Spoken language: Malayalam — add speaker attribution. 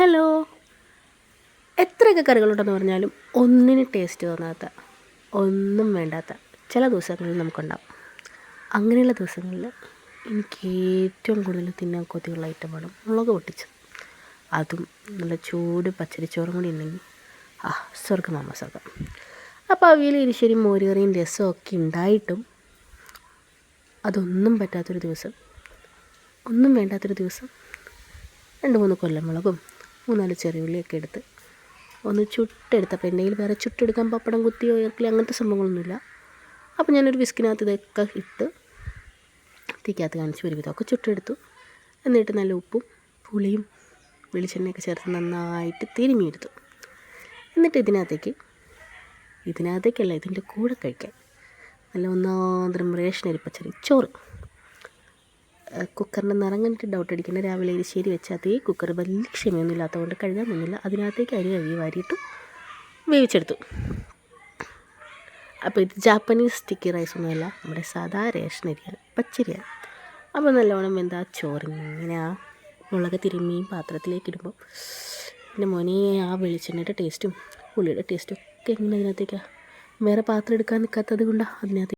Speaker 1: ഹലോ. എത്രയൊക്കെ കറികളുണ്ടെന്ന് പറഞ്ഞാലും ഒന്നിന് ടേസ്റ്റ് തോന്നാത്ത ഒന്നും വേണ്ടാത്ത ചില ദിവസങ്ങളിൽ നമുക്കുണ്ടാവും. അങ്ങനെയുള്ള ദിവസങ്ങളിൽ എനിക്ക് ഏറ്റവും കൂടുതൽ തിന്നാൻ കൊതിയുള്ള ഐറ്റമാണ് മുളക് പൊട്ടിച്ചത്. അതും നല്ല ചൂട് പച്ചരിച്ചോറും കൂടി ഉണ്ടെങ്കിൽ ആ സ്വർഗമാമ സ്വർഗം അപ്പോൾ അവിയൽ ഇരിശ്ശേരി മോരുകറിയും രസമൊക്കെ ഉണ്ടായിട്ടും അതൊന്നും പറ്റാത്തൊരു ദിവസം ഒന്നും വേണ്ടാത്തൊരു ദിവസം രണ്ട് മൂന്ന് കൊല്ലമുളകും മൂന്നാൽ ചെറിയ ഉള്ളിയൊക്കെ എടുത്ത് ഒന്ന് ചുട്ടെടുത്തപ്പോൾ കയ്യിൽ വേറെ ചുട്ടെടുക്കാൻ പപ്പടം കുത്തിയോ ഇറക്കിലോ അങ്ങനത്തെ സംഭവങ്ങളൊന്നുമില്ല. അപ്പോൾ ഞാനൊരു വിസ്കിനകത്ത് ഇതൊക്കെ ഇട്ട് തീക്കകത്ത് കാണിച്ച് ഒരു വിധമൊക്കെ ചുട്ടെടുത്തു. എന്നിട്ട് നല്ല ഉപ്പും പുളിയും വെളിച്ചെണ്ണയൊക്കെ ചേർത്ത് നന്നായിട്ട് തിരുമിയെടുത്തു എന്നിട്ട് ഇതിനകത്തേക്ക് ഇതിനകത്തേക്കല്ല ഇതിന്റെ കൂടെ കഴിക്കാൻ നല്ല ഒന്നാന്തരം റേഷൻ അരിപ്പച്ചറി ചോറ്. കുക്കറിന്റെ നിറം കണ്ടിട്ട് ഡൗട്ട് അടിക്കേണ്ട രാവിലെ എരിശ്ശേരി വെച്ചാൽ അതേ കുക്കർ വലിയ ക്ഷമയൊന്നും ഇല്ലാത്തതുകൊണ്ട് കഴുകാൻ നിന്നില്ല. അതിനകത്തേക്ക് അരി കഴുകി വാരിയിട്ട് വേവിച്ചെടുത്തു. അപ്പോൾ ഇത് ജാപ്പനീസ് സ്റ്റിക്കി റൈസ് ഒന്നുമല്ല നമ്മുടെ സാധാ റേഷൻ അരിയാണ് പച്ചരിയാണ്. അപ്പോൾ നല്ലവണ്ണം എന്താ ചോറിങ്ങനെ ആ മുളക് തിരുമ്മിയും പാത്രത്തിലേക്ക് ഇടുമ്പോൾ എന്റെ മോനെ ആ വെളിച്ചെണ്ണയുടെ ടേസ്റ്റും പുളിയുടെ ടേസ്റ്റും ഒക്കെ എങ്ങനെ അതിനകത്തേക്കാണ് വേറെ പാത്രം എടുക്കാൻ നിൽക്കാത്തത് കൊണ്ടാണ് അതിനകത്ത്